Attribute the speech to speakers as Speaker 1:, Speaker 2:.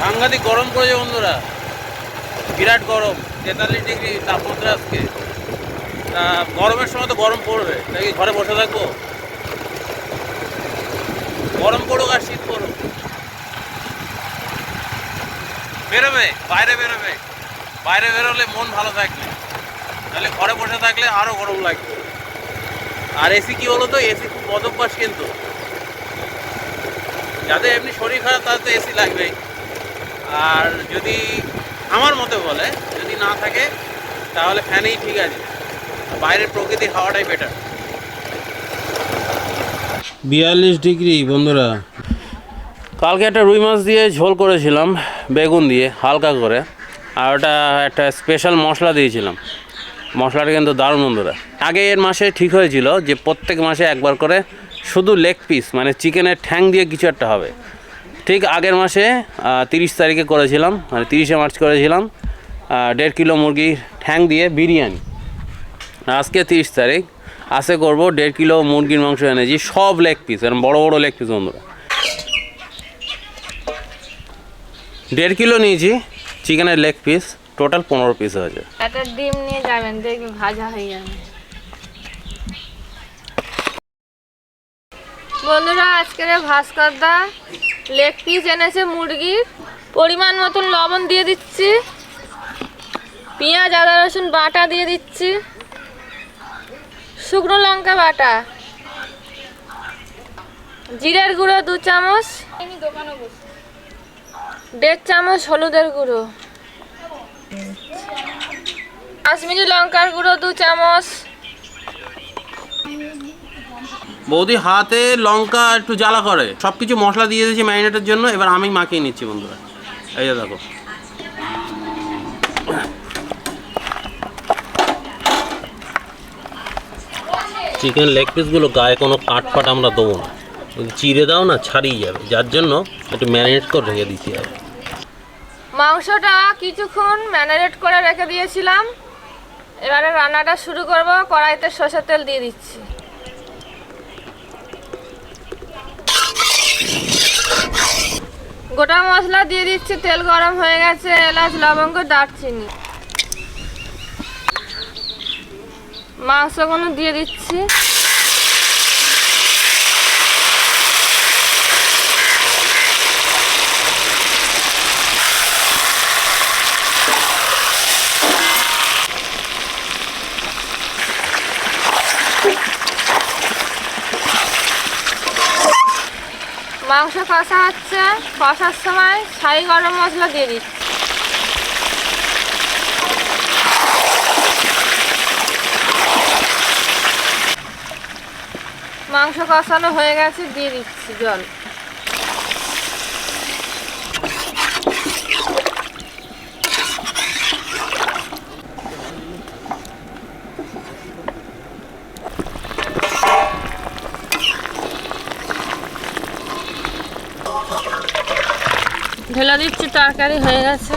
Speaker 1: সাংঘাতিক গরম পড়েছে বন্ধুরা। বিরাট গরম, তেতাল্লিশ ডিগ্রি তাপমাত্রা আজকে। তা গরমের সময় তো গরম পড়বে। তাই কি ঘরে বসে থাকব? গরম পড়ুক আর শীত পড়ুক। বেরোবে, বাইরে বেরোবে। বাইরে বেরোলে মন ভালো থাকবে। তাহলে ঘরে বসে থাকলে আরও গরম লাগবে। আর এসি কি হলো তো এসি খুব বদভ্যাস কিন্তু। যাদের এমনি শরীর খারাপ তাদের তো এসি লাগবেই। আর যদি আমার মতে বলে, যদি না থাকে, তাহলে ফ্যানেই ঠিক আছে। বাইরের প্রকৃতির হাওয়াটাই বেটার বিয়াল্লিশ ডিগ্রি, বন্ধুরা। কালকে একটা রুই মাছ দিয়ে ঝোল করেছিলাম, বেগুন দিয়ে, হালকা করে। আর ওটা একটা স্পেশাল মশলা দিয়েছিলাম। মশলাটা কিন্তু দারুণ, বন্ধুরা। আগে এর মাসে ঠিক হয়েছিল যে প্রত্যেক মাসে একবার করে শুধু লেগ পিস মানে চিকেনের ঠ্যাং দিয়ে কিছু একটা হবে। ঠিক আগের মাসে তিরিশ তারিখে করেছিলাম মানে তিরিশে মার্চ করেছিলাম দেড় কিলো মুরগির ঠ্যাং দিয়ে বিরিয়ানি। আজকে তিরিশ তারিখ আসে করব দেড় কিলো মুরগির মাংস এনেছি, সব লেগ পিস এরকম বড়ো বড়ো লেগ পিস বন্ধুরা। দেড় কিলো নিয়েছি, চিকেনের লেগ পিস টোটাল পনেরো পিস হয়েছে।
Speaker 2: ডিম নিয়ে যাবেন, দেখবে ভাজা হয়ে যাবে। বন্ধুরা, আজকের ভাস্করদা লেগ পিস এনেছে মুরগির পরিমাণ মতন লবণ দিয়ে দিচ্ছি, পেঁয়াজ, আদা, রসুন বাটা দিয়ে দিচ্ছি, শুকনো লঙ্কা বাটা, জিরের গুঁড়ো দু চামচ, দেড় চামচ হলুদের গুঁড়ো, কাশ্মীরি লঙ্কার গুঁড়ো দু চামচ
Speaker 1: বৌদি হাতে লঙ্কা একটু জ্বালা করে। সব কিছু মশলা দিয়ে দিয়েছি ম্যারিনেটের জন্য এবার আমি মাখিয়ে নিচ্ছি বন্ধুরা। এই যে দেখো। চিকেন লেগ পিসগুলো গায়ে কোনো কাট ফাট আমরা দেবো না। চিড়ে দাও না ছাড়িয়ে যাবে। যার জন্য একটু ম্যারিনেট করে রেখে দিতে হবে।
Speaker 2: মাংসটা কিছুক্ষণ ম্যারিনেট করে রেখে দিয়েছিলাম। এবারে রান্নাটা শুরু করব। কড়াইতে সর্ষের তেল দিয়ে দিচ্ছি। গোটা মশলা দিয়ে দিচ্ছি, তেল গরম হয়ে গেছে, এলাচ, লবঙ্গ, দারচিনি। মাংস কোনো দিয়ে দিচ্ছি। মাংস কষা হচ্ছে, কষার সময় ছাই গরম মশলা দিয়ে দিচ্ছি। মাংস কষানো হয়ে গেছে, দিয়ে দিচ্ছি জল। ঢেলে দিচ্ছি তরকারি হয়ে গেছে।